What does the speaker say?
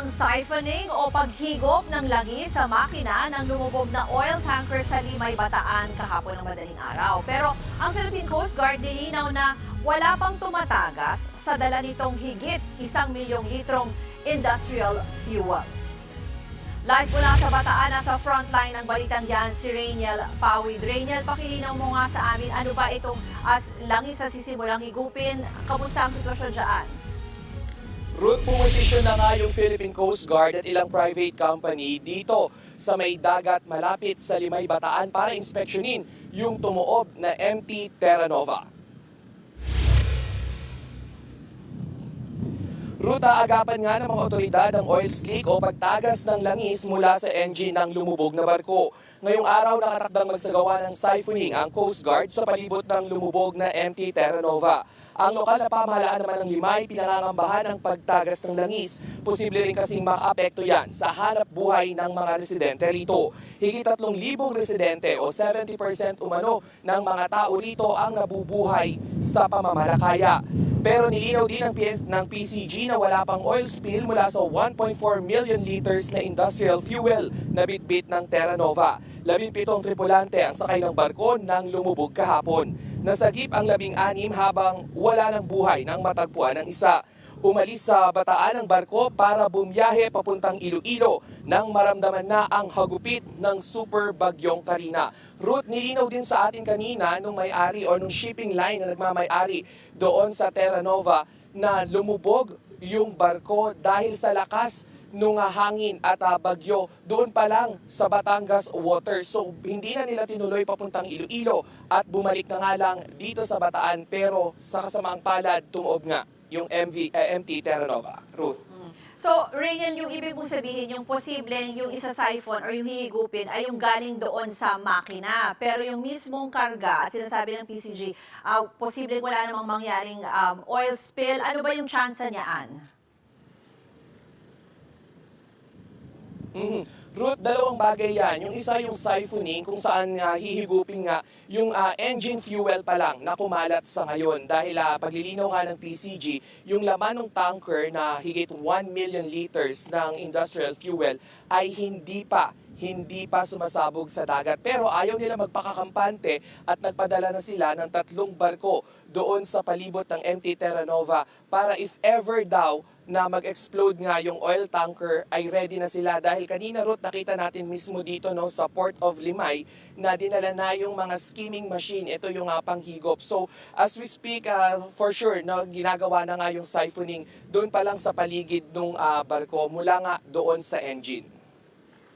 ang siphoning o paghigop ng langis sa makina ng lumubog na oil tanker sa Limay Bataan kahapon ng madaling araw. Pero ang Philippine Coast Guard nilinaw na wala pang tumatagas sa dala nitong higit isang milyong litrong industrial fuel. Live mula sa Bataan, nasa frontline ng balitang yan si Rainiel Pawid. Rainiel, pakilinaw mo nga sa amin, ano ba itong as langis sa sisimulang higupin? Kamusta ang sitwasyon dyan? Route pumosisyon na nga yung Philippine Coast Guard at ilang private company dito sa may dagat malapit sa Limay Bataan para inspeksyonin yung tumuob na MT Terra Nova. Ruta agapan nga ng mga otoridad ang oil slick o pagtagas ng langis mula sa engine ng lumubog na barko. Ngayong araw nakatakdang magsagawa ng siphoning ang Coast Guard sa palibot ng lumubog na MT Terra Nova. Ang lokal na pamahalaan naman ng Limay pinangangambahan ang pagtagas ng langis. Posible rin kasing makaapekto yan sa hanap buhay ng mga residente rito. Higit 3,000 residente o 70% umano ng mga tao rito ang nabubuhay sa pamamalakaya. Pero nilinaw din ng, PS, ng PCG na wala pang oil spill mula sa 1.4 million liters na industrial fuel na bitbit ng Terra Nova. Labing-pitong tripulante ang sakay ng barko nang lumubog kahapon. Nasagip ang labing-anim habang wala ng buhay nang matagpuan ng isa. Umalis sa bataan ng barko para bumiyahe papuntang Iloilo nang maramdaman na ang hagupit ng super bagyong Karina. Route nilinaw din sa atin kanina nung may-ari o nung shipping line na nagmamay-ari doon sa Terra Nova na lumubog yung barko dahil sa lakas nung hangin at ah, bagyo doon pa lang sa Batangas water. So hindi na nila tinuloy papuntang Iloilo at bumalik na nga lang dito sa Bataan pero sa kasamaang palad tumuob nga yung MV, eh, MT Terra Nova. Ruth. So, Rainiel, yung ibig mong sabihin, yung posibleng yung isa siphon or yung hihigupin ay yung galing doon sa makina. Pero yung mismong karga at sinasabi ng PCG, ah, posibleng wala namang mangyaring um, oil spill. Ano ba yung chance niyaan? Mhm. Ruth, dalawang bagay yan. Yung isa yung siphoning kung saan nga hihigupin nga yung ah, engine fuel pa lang na kumalat sa ngayon. Dahil ah, paglilinaw nga ng PCG, yung laman ng tanker na higit 1 million liters ng industrial fuel ay hindi pa hindi pa sumasabog sa dagat. Pero ayaw nila magpakakampante at nagpadala na sila ng tatlong barko doon sa palibot ng MT Terra Nova para if ever daw na mag-explode nga yung oil tanker ay ready na sila. Dahil kanina Ruth nakita natin mismo dito no sa Port of Limay na dinala na yung mga skimming machine. Ito yung uh, panghigop. So as we speak ah, for sure no ginagawa na nga yung siphoning doon pa lang sa paligid ng barko mula nga doon sa engine